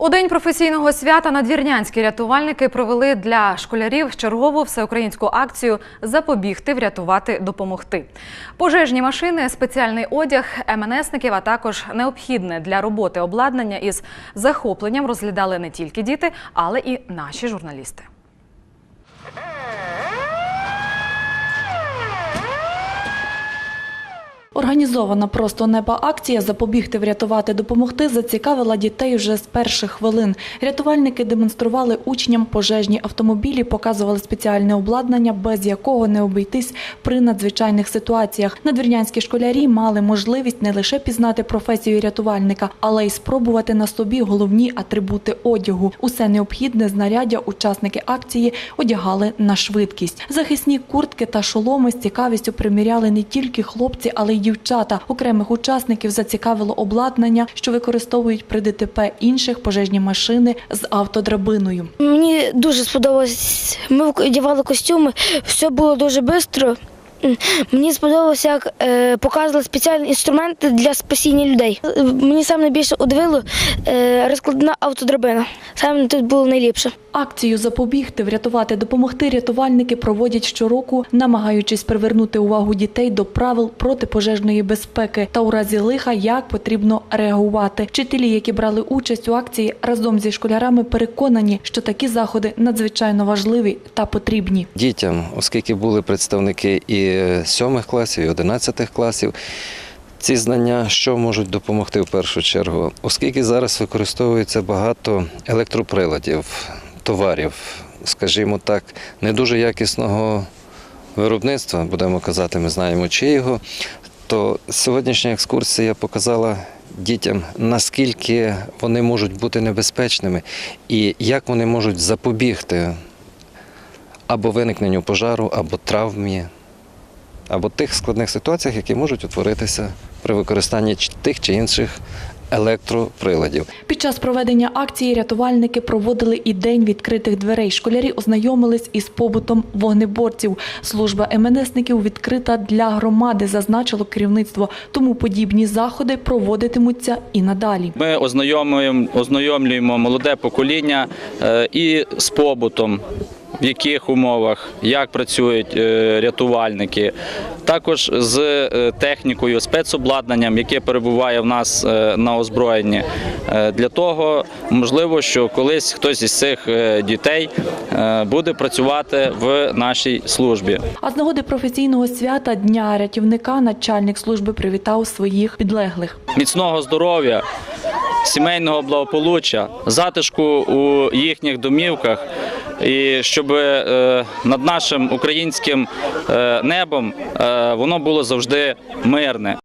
У день професійного свята надвірнянські рятувальники провели для школярів чергову всеукраїнську акцію Запобігти, врятувати, допомогти. Пожежні машини, спеціальний одяг МНСників, а також необхідне для роботи обладнання із захопленням розглядали не тільки діти, але і наші журналісти. Організована просто неба акція запобігти, врятувати, допомогти зацікавила дітей вже з перших хвилин. Рятувальники демонстрували учням пожежні автомобілі, показували спеціальне обладнання, без якого не обійтись при надзвичайних ситуаціях. Надвірнянські школярі мали можливість не лише пізнати професію рятувальника, але й спробувати на собі головні атрибути одягу. Усе необхідне знаряддя учасники акції одягали на швидкість. Захисні куртки та шоломи з цікавістю приміряли не тільки хлопці, але й дівчата. Окремих учасників зацікавило обладнання, що використовують при ДТП інших пожежні машини з автодрабиною. Мені дуже сподобалось. Ми одягали костюми, все було дуже швидко. Мені сподобалося, як е, показували спеціальні інструменти для спасіння людей. Е, Мені саме найбільше удивило е, розкладна автодрабина. Саме тут було найліпше. Акцію запобігти, врятувати, допомогти рятувальники проводять щороку, намагаючись привернути увагу дітей до правил протипожежної безпеки та у разі лиха як потрібно реагувати. Вчителі, які брали участь у акції, разом зі школярами переконані, що такі заходи надзвичайно важливі та потрібні. дітям, оскільки були представники і сьомих класів, і одинадцятих класів. Ці знання, що можуть допомогти в першу чергу, оскільки зараз використовується багато електроприладів, товарів, скажімо так, не дуже якісного виробництва, будемо казати, ми знаємо чиєго, то сьогоднішня екскурсія показала дітям, наскільки вони можуть бути небезпечними і як вони можуть запобігти або виникненню пожару, або травмі, або тих складних ситуаціях, які можуть утворитися при використанні ч- тих чи інших електроприладів. Під час проведення акції рятувальники проводили і день відкритих дверей. Школярі ознайомились із побутом вогнеборців. Служба МНСників відкрита для громади, зазначило керівництво. Тому подібні заходи проводитимуться і надалі. Ми ознайомлюємо, ознайомлюємо молоде покоління е, і з побутом, в яких умовах, як працюють е, рятувальники, також з е, технікою, спецобладнанням, яке перебуває в нас е, на озброєнні. Для того можливо, що колись хтось із цих дітей буде працювати в нашій службі. А з нагоди професійного свята Дня рятівника начальник служби привітав своїх підлеглих. міцного здоров'я, сімейного благополуччя, затишку у їхніх домівках, і щоб е, над нашим українським е, небом е, воно було завжди мирне.